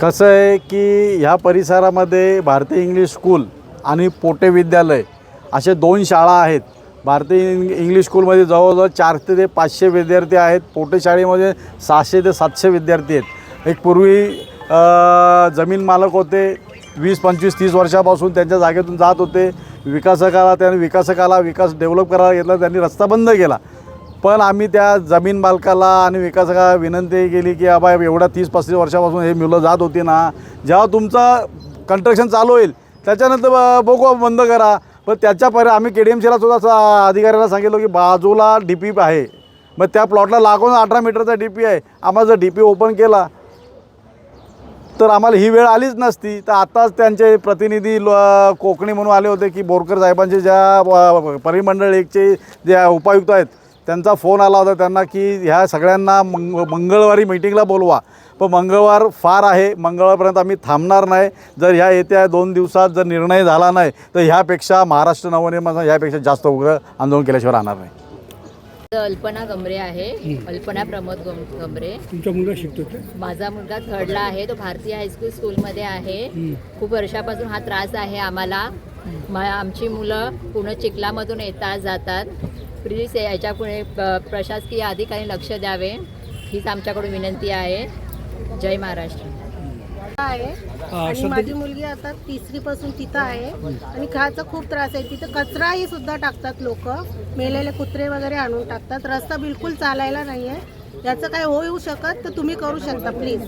कसं आहे की ह्या परिसरामध्ये भारतीय इंग्लिश स्कूल आणि पोटे विद्यालय असे दोन शाळा आहेत. भारतीय इंग इंग्लिश स्कूलमध्ये जवळजवळ चारशे ते पाचशे विद्यार्थी आहेत. पोटे शाळेमध्ये सहाशे ते सातशे विद्यार्थी आहेत. एक पूर्वी जमीन मालक होते. वीस पंचवीस तीस वर्षापासून त्यांच्या जागेतून जात होते. विकासकाला त्यांनी विकासकाला विकास डेव्हलप करायला घेतला. त्यांनी रस्ता बंद केला. पण आम्ही त्या जमीन मालकाला आणि विकासकाला विनंती केली की आबा एवढ्या तीस पस्तीस वर्षापासून हे मुलं जात होती ना जेव्हा तुमचं कंस्ट्रक्शन चालू होईल त्याच्यानंतर बघू बंद करा. पण त्याच्या पर आम्ही के डी एम सीला सुद्धा अधिकाऱ्याला सांगितलं की बाजूला डी पी आहे. मग त्या प्लॉटला लागून अठरा मीटरचा डी पी आहे. आम्हाला जर डी पी ओपन केला तर आम्हाला ही वेळ आलीच नसती. तर आताच त्यांचे प्रतिनिधी ल- कोकणी म्हणून आले होते की बोरकर साहेबांचे ज्या परिमंडळ एकचे जे उपायुक्त आहेत त्यांचा फोन आला होता त्यांना की ह्या सगळ्यांना मंग मंगळवारी मीटिंगला बोलवा. पण मंगळवार फार आहे. मंगळवारपर्यंत आम्ही थांबणार नाही. जर ह्या येत्या दोन दिवसात जर निर्णय झाला नाही तर ह्यापेक्षा महाराष्ट्र नवनिर्माण ह्यापेक्षा जास्त उग्र आंदोलन केल्याशिवाय राहणार नाही. अल्पना गमरे आहे. अल्पना प्रमोद गम- गमरे तुमचा मुलगा शिकतो माझा मुलगा थर्डला आहे. तो भारतीय हायस्कूल स्कूलमध्ये आहे. खूप वर्षापासून हा त्रास आहे आम्हाला. म आमची मुलं पुणे चिखलामधून येतात जातात. प्लीज याच्यापुढे प- प्रशासकीय अधिकारी लक्ष द्यावे हीच आमच्याकडून विनंती आहे. जय महाराष्ट्र. आहे. आणि माझी मुलगी आता तिसरी पासून तिथं आहे. आणि खायचा खूप त्रास आहे. तिथं कचराही सुद्धा टाकतात लोक. मेलेले कुत्रे वगैरे आणून टाकतात. रस्ता बिलकुल चालायला नाही आहे याचं काय होऊ शकत तर तुम्ही करू शकता प्लीज.